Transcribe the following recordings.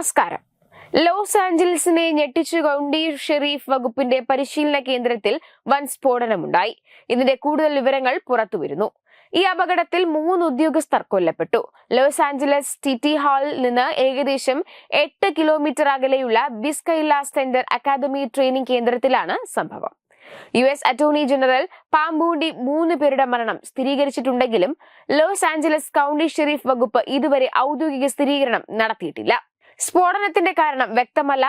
നമസ്കാരം. ലോസ് ആഞ്ചലസിനെ ഞെട്ടിച്ചു കൗണ്ടി ഷെരീഫ് വകുപ്പിന്റെ പരിശീലന കേന്ദ്രത്തിൽ വൻ സ്ഫോടനമുണ്ടായി. ഇതിന്റെ കൂടുതൽ വിവരങ്ങൾ പുറത്തുവരുന്നു. ഈ അപകടത്തിൽ മൂന്ന് ഉദ്യോഗസ്ഥർ കൊല്ലപ്പെട്ടു. ലോസ് ആഞ്ചലസ് ടിറ്റി ഹാളിൽ നിന്ന് ഏകദേശം എട്ട് കിലോമീറ്റർ അകലെയുള്ള ബിസ്കൈല സെന്റർ അക്കാദമി ട്രെയിനിംഗ് കേന്ദ്രത്തിലാണ് സംഭവം. യു എസ് അറ്റോർണി ജനറൽ പാമ്പൂണ്ടി മൂന്ന് പേരുടെ മരണം സ്ഥിരീകരിച്ചിട്ടുണ്ടെങ്കിലും ലോസ് ആഞ്ചലസ് കൗണ്ടി ഷെരീഫ് വകുപ്പ് ഇതുവരെ ഔദ്യോഗിക സ്ഥിരീകരണം നടത്തിയിട്ടില്ല. സ്ഫോടനത്തിന്റെ കാരണം വ്യക്തമല്ല.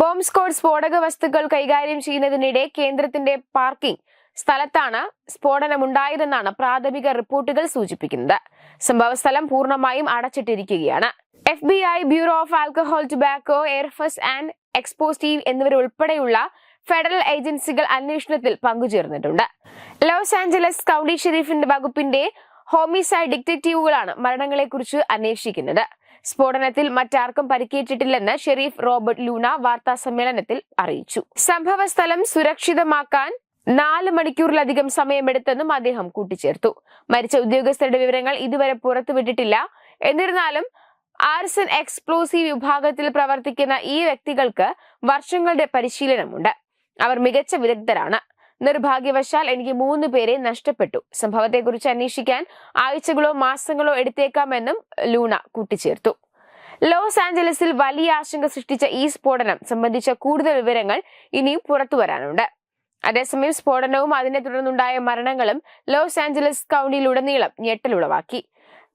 ബോംബ് സ്ക്വാഡ് സ്ഫോടക വസ്തുക്കൾ കൈകാര്യം ചെയ്യുന്നതിനിടെ കേന്ദ്രത്തിന്റെ പാർക്കിംഗ് സ്ഥലത്താണ് സ്ഫോടനമുണ്ടായതെന്നാണ് പ്രാഥമിക റിപ്പോർട്ടുകൾ സൂചിപ്പിക്കുന്നത്. സംഭവസ്ഥലം പൂർണമായും അടച്ചിട്ടിരിക്കുകയാണ്. F B I bureau of alcohol tobacco firearms and explosives federal federal ഏജൻസികൾ അന്വേഷണത്തിൽ പങ്കുചേർന്നിട്ടുണ്ട്. ലോസ് ആഞ്ചലസ് കൗണ്ടി ഷെരീഫിന്റെ വകുപ്പിന്റെ ഹോമിസൈഡ് ഡിറ്റക്റ്റീവുകളാണ് മരണങ്ങളെക്കുറിച്ച് അന്വേഷിക്കുന്നത്. സ്ഫോടനത്തിൽ മറ്റാർക്കും പരിക്കേറ്റിട്ടില്ലെന്ന് ഷെരീഫ് റോബർട്ട് ലൂണ വാർത്താ സമ്മേളനത്തിൽ അറിയിച്ചു. സംഭവ സ്ഥലം സുരക്ഷിതമാക്കാൻ നാല് മണിക്കൂറിലധികം സമയമെടുത്തെന്നും അദ്ദേഹം കൂട്ടിച്ചേർത്തു. മരിച്ച ഉദ്യോഗസ്ഥരുടെ വിവരങ്ങൾ ഇതുവരെ പുറത്തുവിട്ടിട്ടില്ല. എന്നിരുന്നാലും ആർസൻ എക്സ്പ്ലോസീവ് വിഭാഗത്തിൽ പ്രവർത്തിക്കുന്ന ഈ വ്യക്തികൾക്ക് വർഷങ്ങളുടെ പരിശീലനമുണ്ട്. അവർ മികച്ച വിദഗ്ധരാണ്. നിർഭാഗ്യവശാൽ എനിക്ക് മൂന്ന് പേരെ നഷ്ടപ്പെട്ടു. സംഭവത്തെക്കുറിച്ച് അന്വേഷിക്കാൻ ആഴ്ചകളോ മാസങ്ങളോ എടുത്തേക്കാമെന്നും ലൂണ കൂട്ടിച്ചേർത്തു. ലോസ് ആഞ്ചലസിൽ വലിയ ആശങ്ക സൃഷ്ടിച്ച ഈ സ്ഫോടനം സംബന്ധിച്ച കൂടുതൽ വിവരങ്ങൾ ഇനിയും പുറത്തുവരാനുണ്ട് അതേസമയം സ്ഫോടനവും അതിനെ തുടർന്നുണ്ടായ മരണങ്ങളും ലോസ് ആഞ്ചലസ് കൗണ്ടിയിലുടനീളം ഞെട്ടലുളവാക്കി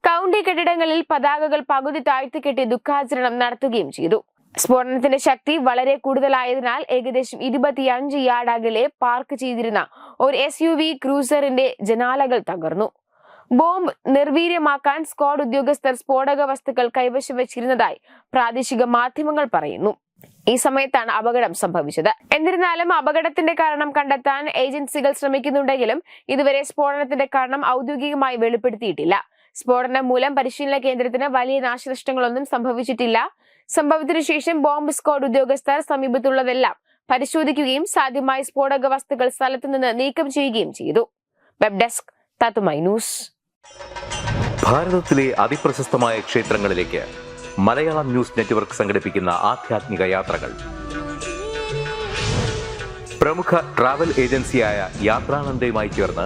കൗണ്ടി കെട്ടിടങ്ങളിൽ പതാകകൾ പകുതി താഴ്ത്തിക്കെട്ടി ദുഃഖാചരണം നടത്തുകയും ചെയ്തു. സ്ഫോടനത്തിന്റെ ശക്തി വളരെ കൂടുതലായതിനാൽ ഏകദേശം ഇരുപത്തിയഞ്ച് യാർഡ് അകലെ പാർക്ക് ചെയ്തിരുന്ന ഒരു എസ് യു വി ക്രൂസറിന്റെ ജനാലകൾ തകർന്നു. ബോംബ് നിർവീര്യമാക്കാൻ സ്ക്വാഡ് ഉദ്യോഗസ്ഥർ സ്ഫോടക വസ്തുക്കൾ കൈവശം വെച്ചിരുന്നതായി പ്രാദേശിക മാധ്യമങ്ങൾ പറയുന്നു. ഈ സമയത്താണ് അപകടം സംഭവിച്ചത്. എന്നിരുന്നാലും അപകടത്തിന്റെ കാരണം കണ്ടെത്താൻ ഏജൻസികൾ ശ്രമിക്കുന്നുണ്ടെങ്കിലും ഇതുവരെ സ്ഫോടനത്തിന്റെ കാരണം ഔദ്യോഗികമായി വെളിപ്പെടുത്തിയിട്ടില്ല. സ്ഫോടനം മൂലം പരിശീലന കേന്ദ്രത്തിന് വലിയ നാശനഷ്ടങ്ങളൊന്നും സംഭവിച്ചിട്ടില്ല. സംഭവത്തിനു ശേഷം ബോംബ് സ്ക്വാഡ് ഉദ്യോഗസ്ഥർ സമീപത്തുള്ളതെല്ലാം പരിശോധിക്കുകയും സാധ്യമായ സ്ഫോടക വസ്തുക്കൾ സ്ഥലത്തു നിന്ന് നീക്കം ചെയ്യുകയും ചെയ്തു. വെബ് ഡെസ്ക് തത്തുമൈ ന്യൂസ്. ഭാരതത്തിലെ അതിപ്രശസ്തമായ ക്ഷേത്രങ്ങളിലേക്ക് മലയാളം ന്യൂസ് നെറ്റ്വർക്ക് സംഘടിപ്പിക്കുന്ന ആധ്യാത്മിക യാത്രകൾ. പ്രമുഖ ട്രാവൽ ഏജൻസിയായ യാത്രാനന്ദയുമായി ചേർന്ന്